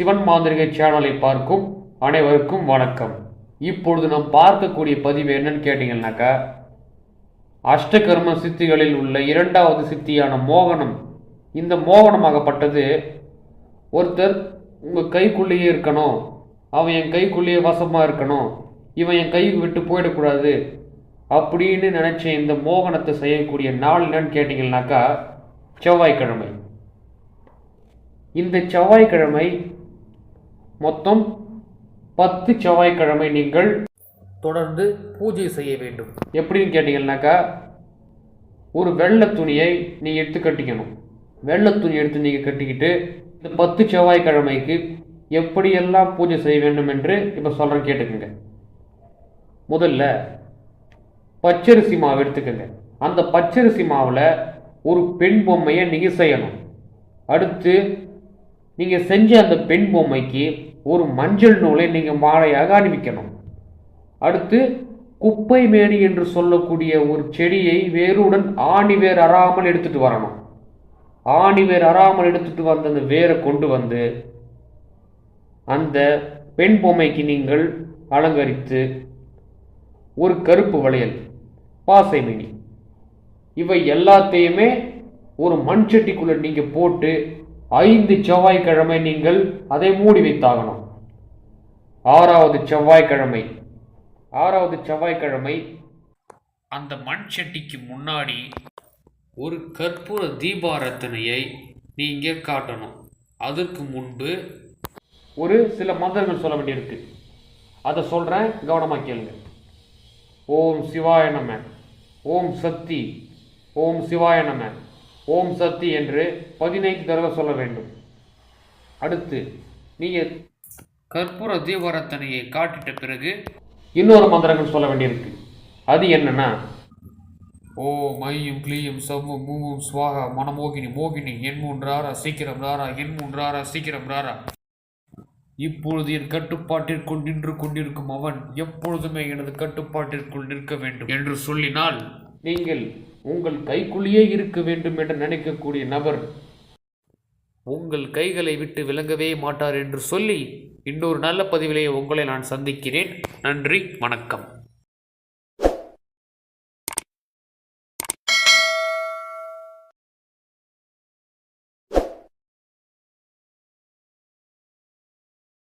சிவன் மாந்திரிகை சேனலை பார்க்கும் அனைவருக்கும் வணக்கம். இப்பொழுது நாம் பார்க்கக்கூடிய பதிவு என்னன்னு கேட்டீங்கன்னாக்கா அஷ்டகர்ம சித்திகளில் உள்ள இரண்டாவது சித்தியான மோகனம். இந்த மோகனமாகப்பட்டது ஒருத்தர் உங்கள் கைக்குள்ளேயே இருக்கணும் அவன் என் கைக்குள்ளேயே வசமாக இருக்கணும் இவன் என் கை விட்டு போயிடக்கூடாது அப்படின்னு நினச்ச இந்த மோகனத்தை செய்யக்கூடிய நாள் என்னன்னு கேட்டிங்கன்னாக்கா செவ்வாய்க்கிழமை. இந்த செவ்வாய்க்கிழமை மொத்தம் பத்து செவ்வாய்க்கிழமை நீங்கள் தொடர்ந்து பூஜை செய்ய வேண்டும். எப்படின்னு கேட்டிங்கன்னாக்கா ஒரு வெள்ளை துணியை நீங்கள் எடுத்து கட்டிக்கணும். வெள்ளை துணி எடுத்து நீங்கள் கட்டிக்கிட்டு இந்த பத்து செவ்வாய்க்கிழமைக்கு எப்படியெல்லாம் பூஜை செய்ய வேண்டும் என்று இப்போ சொல்கிறேன் கேட்டுக்கோங்க. முதல்ல பச்சரிசி மாவு எடுத்துக்கோங்க. அந்த பச்சரிசி மாவில் ஒரு பெண் பொம்மையை நீங்கள் செய்யணும். அடுத்து நீங்கள் செஞ்ச அந்த பெண் பொம்மைக்கு ஒரு மஞ்சள் நூலை நீங்கள் மாலையாக அணிவிக்கணும். அடுத்து குப்பை மேடு என்று சொல்லக்கூடிய ஒரு செடியை வேருடன் ஆணி வேர் அறாமல் எடுத்துட்டு வரணும். ஆணி வேர் அறாமல் எடுத்துட்டு வந்த அந்த வேரை கொண்டு வந்து அந்த பெண் பொம்மைக்கு நீங்கள் அலங்கரித்து ஒரு கருப்பு வளையல் பாசைமணி இவை எல்லாத்தையுமே ஒரு மண் சட்டிக்குள்ள நீங்கள் போட்டு ஐந்து செவ்வாய்க்கிழமை நீங்கள் அதை மூடி வைத்தாகணும். ஆறாவது செவ்வாய்க்கிழமை. ஆறாவது செவ்வாய்க்கிழமை அந்த மண் சட்டிக்கு முன்னாடி ஒரு கற்பூர தீபாரத்தனையை நீங்கள் காட்டணும். அதற்கு முன்பு ஒரு சில மந்திரங்கள் சொல்ல வேண்டியிருக்கு. அதை சொல்கிறேன் கவனமாக கேளுங்க. ஓம் சிவாய நம ஓம் சக்தி ஓம் சிவாய நம. ஓம் சக்தி என்று பதினைந்து தடவை சொல்ல வேண்டும். அடுத்து நீங்கள் கற்பூர தீபரத்தனையை காட்டிட்ட பிறகு இன்னொரு மந்திரங்கள் சொல்ல வேண்டியிருக்கு. அது என்னன்னா ஓம் ஐயும் கிளீயும் சவ்வும் மூவும் ஸ்வாகா மனமோகினி மோகினி என் மூன்றாரா சீக்கிரம் ராரா என் மூன்றாரா சீக்கிரம் ராரா. இப்பொழுது என் கட்டுப்பாட்டிற்குள் நின்று கொண்டிருக்கும் அவன் எப்பொழுதுமே எனது கட்டுப்பாட்டிற்குள் நிற்க வேண்டும் என்று சொல்லினால் நீங்கள் உங்கள் கைக்குள்ளேயே இருக்க வேண்டும் என்று நினைக்கக்கூடிய நபர் உங்கள் கைகளை விட்டு விளங்கவே மாட்டார் என்று சொல்லி இன்னொரு நல்ல பதிவிலே உங்களை நான் சந்திக்கிறேன். நன்றி வணக்கம்.